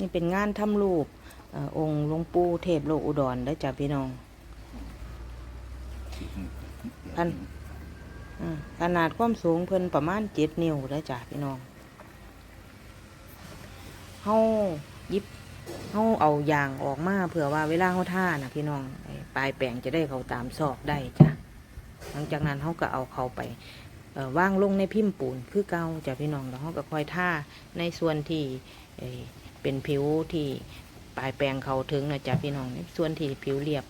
นี่เป็นงานทำรูปอองค์หลวงปู่เทพโลกอุดรเด้จ้ะพี่น้องพันขนาดความสูงเพิ่นประมาณเจ็ดนิ้วเด้จ้ะพี่น้องเฮายิบเฮาเอายางออกมาเผื่อว่าเวลาเฮาท่านะพี่น้องปลายแปลงจะได้เขาตามซอกได้จ้ะหลังจากนั้นเฮาก็เอาเขาไปเอ่างลงในพิมพ์ปูนคือเก่าจ้ะพี่น้องแล้วเฮาก็ค่อยท่าในส่วนที่ เป็นผิวที่ปลายแปลงเขาถึงนะจ้ะพี่น้องในส่วนที่ผิวเรียบ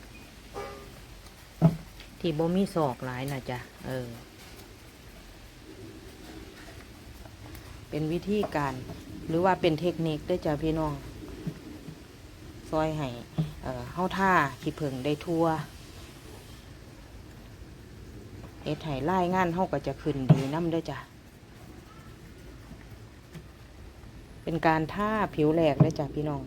ที่บ่มีศอกหลายนะจ๊ะเออ เป็นวิธีการหรือว่าเป็นเทคนิคได้จ้ะพี่น้องซอยให้เอ่อเฮาท่าขี้ผึ่งได้ทั่วเอ็ดให้ไล่งานเฮาก็จะขึ้นดีน้ำเด้อจ้ะ เป็นการท่าผิวแหลกได้จ้ะพี่น้อง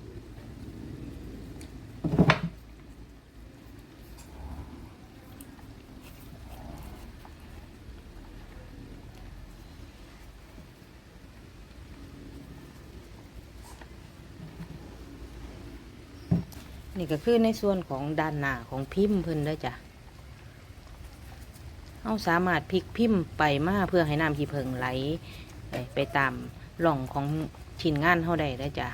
นี่ก็คือในส่วนของด้านหน้าของพิมพ์เพิ่นเด้จ้ะเอาสามารถพลิกพิมพ์ไปมาเพื่อให้น้ำขี้เพิงไหลไปตามหล่องของ ชิ้นงานเท่าใดได้จ้ะ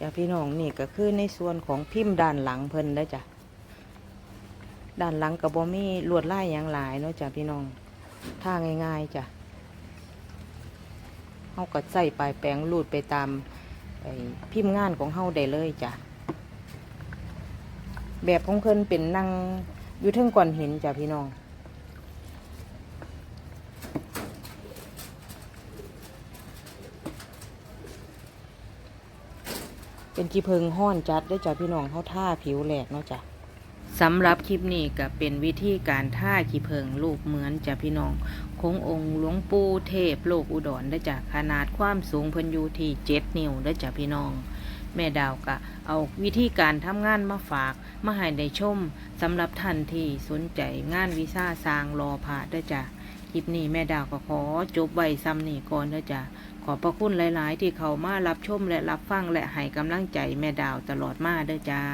จ้ะพี่น้องนี่ก็คือในส่วนของพิมพ์ด้านหลังเพิ่นได้จ้ะ ด้านหลังกับบ่มีลวดลายอย่างหลายเนาะจ้ะพี่น้องท่าง่ายๆจ้ะเฮาก็ใส่ปลายแปรงรูดไปตามพิมพ์งานของเฮาได้เลยจ้ะแบบของเพิ่นเป็นนั่งอยู่เทึงก่อนเหินจ้ะพี่น้องเป็นจีเพิงห้อนจัดได้จ้ะพี่น้องเขาท่าผิวแหลกเนาะจ้ะ สำหรับคลิปนี้ก็เป็นวิธีการท่าขีเพิงรูปเหมือนจะพี่น้องคงองค์หลวงปู่เทพโลกอุดรได้จ้ะขนาดความสูงเพิ่นอยู่ที่เจ็ดนิ้วได้จ้ะพี่น้อง แม่ดาวก็เอาวิธีการทำงานมาฝากมาให้ได้ชมสำหรับท่านที่สนใจงานวีซ่าสร้างรอผ่าได้จ้ะคลิปนี้แม่ดาวก็ขอจบไว้ซ้ำนี่ก่อนเด้จ้ะขอบพระคุณหลาย ๆ ที่เขามารับชมและรับฟังและให้กำลังใจแม่ดาวตลอดมาเด้อจ้า